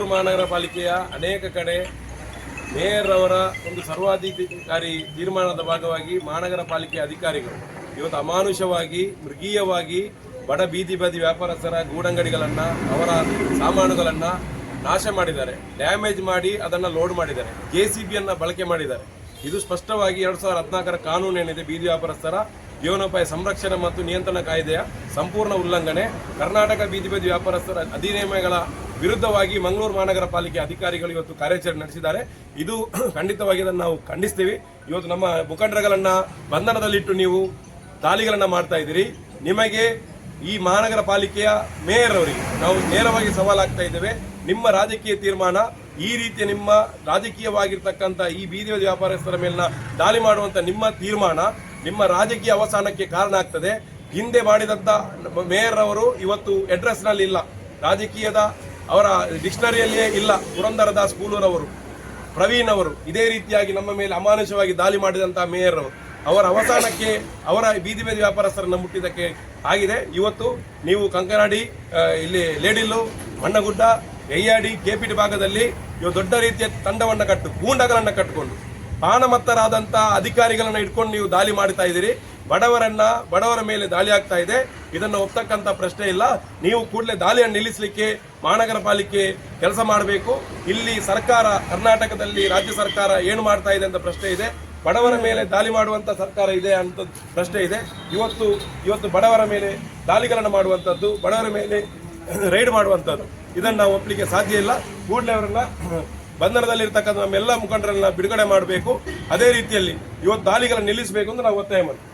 ಮಹಾನಗರ ಪಾಲಿಕೆಯ ಅನೇಕ ಕಡೆ ಮೇಯರ್ ಅವರ ಒಂದು ಸರ್ವಾಧಿಕಾರಿ ತೀರ್ಮಾನದ ಭಾಗವಾಗಿ ಮಹಾನಗರ ಪಾಲಿಕೆ ಅಧಿಕಾರಿಗಳು ಇವತ್ತು ಅಮಾನುಷವಾಗಿ, ಮೃಗೀಯವಾಗಿ, ಬಡ ಬೀದಿ ಬದಿ ವ್ಯಾಪಾರಸ್ಥರ ಗೂಡಂಗಡಿಗಳನ್ನ, ಅವರ ಸಾಮಾನುಗಳನ್ನ ನಾಶ ಮಾಡಿದ್ದಾರೆ. ಡ್ಯಾಮೇಜ್ ಮಾಡಿ ಅದನ್ನ ಲೋಡ್ ಮಾಡಿದ್ದಾರೆ. ಜೆ ಸಿ ಬಿಯನ್ನು ಬಳಕೆ ಮಾಡಿದ್ದಾರೆ. ಇದು ಸ್ಪಷ್ಟವಾಗಿ ಎರಡು ಸಾವಿರದ ಹದಿನಾಲ್ಕರ ಕಾನೂನು ಏನಿದೆ, ಬೀದಿ ವ್ಯಾಪಾರಸ್ಥರ ಜೀವನೋಪಾಯ ಸಂರಕ್ಷಣೆ ಮತ್ತು ನಿಯಂತ್ರಣ ಕಾಯ್ದೆಯ ಸಂಪೂರ್ಣ ಉಲ್ಲಂಘನೆ. ಕರ್ನಾಟಕ ಬೀದಿ ಬದಿ ವ್ಯಾಪಾರಸ್ಥರ ಅಧಿನಿಯಮಗಳ ವಿರುದ್ಧವಾಗಿ ಮಂಗಳೂರು ಮಹಾನಗರ ಪಾಲಿಕೆ ಅಧಿಕಾರಿಗಳು ಇವತ್ತು ಕಾರ್ಯಾಚರಣೆ ನಡೆಸಿದ್ದಾರೆ. ಇದು ಖಂಡಿತವಾಗಿ ಅದನ್ನು ನಾವು ಖಂಡಿಸ್ತೀವಿ. ಇವತ್ತು ನಮ್ಮ ಮುಖಂಡರುಗಳನ್ನ ಬಂಧನದಲ್ಲಿಟ್ಟು ನೀವು ದಾಳಿಗಳನ್ನು ಮಾಡ್ತಾ ಇದ್ದೀರಿ. ನಿಮಗೆ ಈ ಮಹಾನಗರ ಪಾಲಿಕೆಯ ಮೇಯರ್ ಅವರಿಗೆ ನಾವು ನೇರವಾಗಿ ಸವಾಲಾಗ್ತಾ ಇದ್ದೇವೆ. ನಿಮ್ಮ ರಾಜಕೀಯ ತೀರ್ಮಾನ ಈ ರೀತಿಯ ನಿಮ್ಮ ರಾಜಕೀಯವಾಗಿರ್ತಕ್ಕಂಥ ಈ ಬೀದಿ ವ್ಯಾಪಾರಸ್ಥರ ಮೇಲಿನ ದಾಳಿ ಮಾಡುವಂತ ನಿಮ್ಮ ತೀರ್ಮಾನ ನಿಮ್ಮ ರಾಜಕೀಯ ಅವಸಾನಕ್ಕೆ ಕಾರಣ ಆಗ್ತದೆ. ಹಿಂದೆ ಮಾಡಿದಂತ ಮೇಯರ್ ಅವರು ಇವತ್ತು ಅಡ್ರೆಸ್ನಲ್ಲಿ ಇಲ್ಲ. ರಾಜಕೀಯದ ಅವರ ಡಿಕ್ಷನರಿಯಲ್ಲಿಯೇ ಇಲ್ಲ. ಪುರಂದರದಾಸ್ ಕೂಲೂರವರು ಪ್ರವೀಣ್ ಅವರು ಇದೇ ರೀತಿಯಾಗಿ ನಮ್ಮ ಮೇಲೆ ಅಮಾನುಷವಾಗಿ ದಾಳಿ ಮಾಡಿದಂತಹ ಮೇಯರ್ ಅವರು ಅವಸಾನಕ್ಕೆ, ಅವರ ಬೀದಿ ಬೀದಿ ವ್ಯಾಪಾರಸ್ಥರನ್ನು ಮುಟ್ಟಿದ್ದಕ್ಕೆ ಆಗಿದೆ. ಇವತ್ತು ನೀವು ಕಂಕನಾಡಿ ಇಲ್ಲಿ ಲೇಡಿಲ್ಲು ಮಣ್ಣಗುಡ್ಡ, ಎಯ್ಯಾಡಿ, ಕೆಪಿಟಿ ಭಾಗದಲ್ಲಿ ಇವು ದೊಡ್ಡ ರೀತಿಯ ತಂಡವನ್ನು ಕಟ್ಟು, ಗೂಂಡಗಳನ್ನು ಕಟ್ಟಿಕೊಂಡು ಪಾನಮತ್ತರಾದಂಥ ಅಧಿಕಾರಿಗಳನ್ನು ಇಟ್ಕೊಂಡು ನೀವು ದಾಳಿ ಮಾಡ್ತಾ ಇದ್ದೀರಿ. ಬಡವರನ್ನ, ಬಡವರ ಮೇಲೆ ದಾಳಿ ಆಗ್ತಾ ಇದೆ. ಇದನ್ನು ಒಪ್ತಕ್ಕಂತ ಪ್ರಶ್ನೆ ಇಲ್ಲ. ನೀವು ಕೂಡಲೇ ದಾಳಿಯನ್ನು ನಿಲ್ಲಿಸಲಿಕ್ಕೆ, ಮಹಾನಗರ ಪಾಲಿಕೆ ಕೆಲಸ ಮಾಡಬೇಕು. ಇಲ್ಲಿ ಸರ್ಕಾರ, ಕರ್ನಾಟಕದಲ್ಲಿ ರಾಜ್ಯ ಸರ್ಕಾರ ಏನು ಮಾಡ್ತಾ ಇದೆ ಅಂತ ಪ್ರಶ್ನೆ ಇದೆ. ಬಡವರ ಮೇಲೆ ದಾಳಿ ಮಾಡುವಂತ ಸರ್ಕಾರ ಇದೆ ಅಂತ ಪ್ರಶ್ನೆ ಇದೆ. ಇವತ್ತು ಇವತ್ತು ಬಡವರ ಮೇಲೆ ದಾಳಿಗಳನ್ನು ಮಾಡುವಂಥದ್ದು ಬಡವರ ಮೇಲೆ ರೈಡ್ ಮಾಡುವಂಥದ್ದು ಇದನ್ನು ನಾವು ಒಪ್ಪಲಿಕ್ಕೆ ಸಾಧ್ಯ ಇಲ್ಲ. ಕೂಡಲೇ ಅವರನ್ನ ಬಂಧನದಲ್ಲಿರ್ತಕ್ಕಂಥ ನಮ್ಮೆಲ್ಲ ಮುಖಂಡರನ್ನ ಬಿಡುಗಡೆ ಮಾಡಬೇಕು. ಅದೇ ರೀತಿಯಲ್ಲಿ ಇವತ್ತು ದಾಳಿಗಳನ್ನು ನಿಲ್ಲಿಸಬೇಕು ಅಂತ ನಾವು ಒತ್ತಾಯ ಮಾಡ್ತೀವಿ.